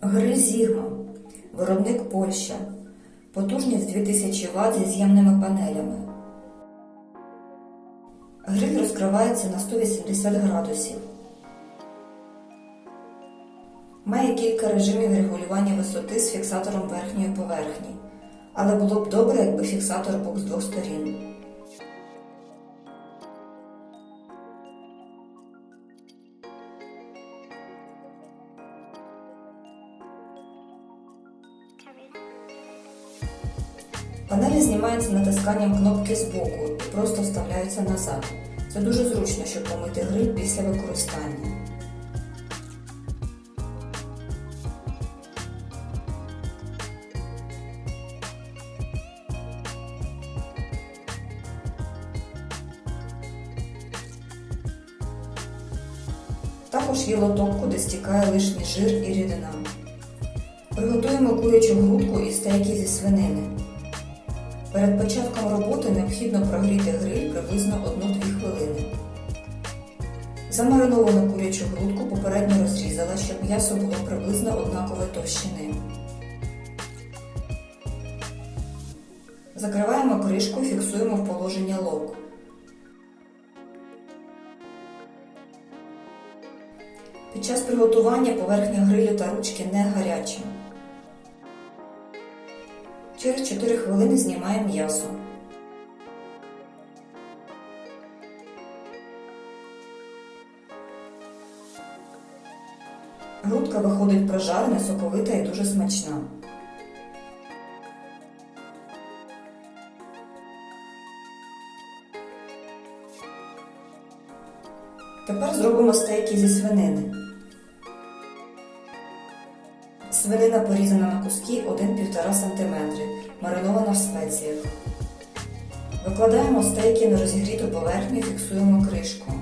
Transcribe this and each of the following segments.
Гриль Зігма. Виробник Польща. Потужність 2000 Вт зі з'ємними панелями. Гриль розкривається на 180 градусів. Має кілька режимів регулювання висоти з фіксатором верхньої поверхні. Але було б добре, якби фіксатор був з двох сторін. Панелі знімаються натисканням кнопки збоку і просто вставляються назад. Це дуже зручно, щоб помити гриль після використання. Також є лоток, куди стікає лишній жир і рідина. Приготуємо курячу грудку і стейки зі свинини. Перед початком роботи необхідно прогріти гриль приблизно 1-2 хвилини. Замариновану курячу грудку попередньо розрізала, щоб м'ясо було приблизно однакової товщини. Закриваємо кришку і фіксуємо в положення лок. Під час приготування поверхня грилю та ручки не гарячі. Через 4 хвилини знімаємо м'ясо. Грудка виходить прожарена, соковита і дуже смачна. Тепер зробимо стейки зі свинини. Свинина порізана на куски 1-1,5 см, маринована в спеціях. Викладаємо стейки на розігріту поверхню і фіксуємо кришку.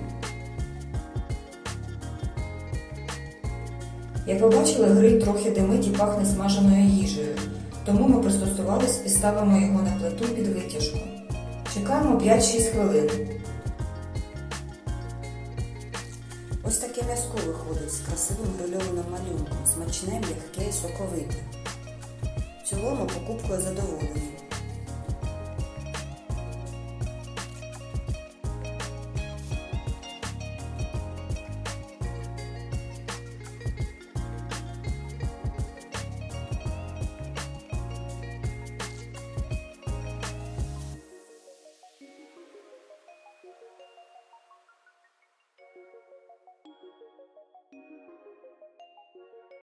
Як ви бачили, гриль трохи димить і пахне смаженою їжею, тому ми пристосувались і ставимо його на плиту під витяжку. Чекаємо 5-6 хвилин. Ось таке м'язко виходить з красивим грильованим малюнком, смачне, м'яке і соковите. Цілому покупкою задоволені.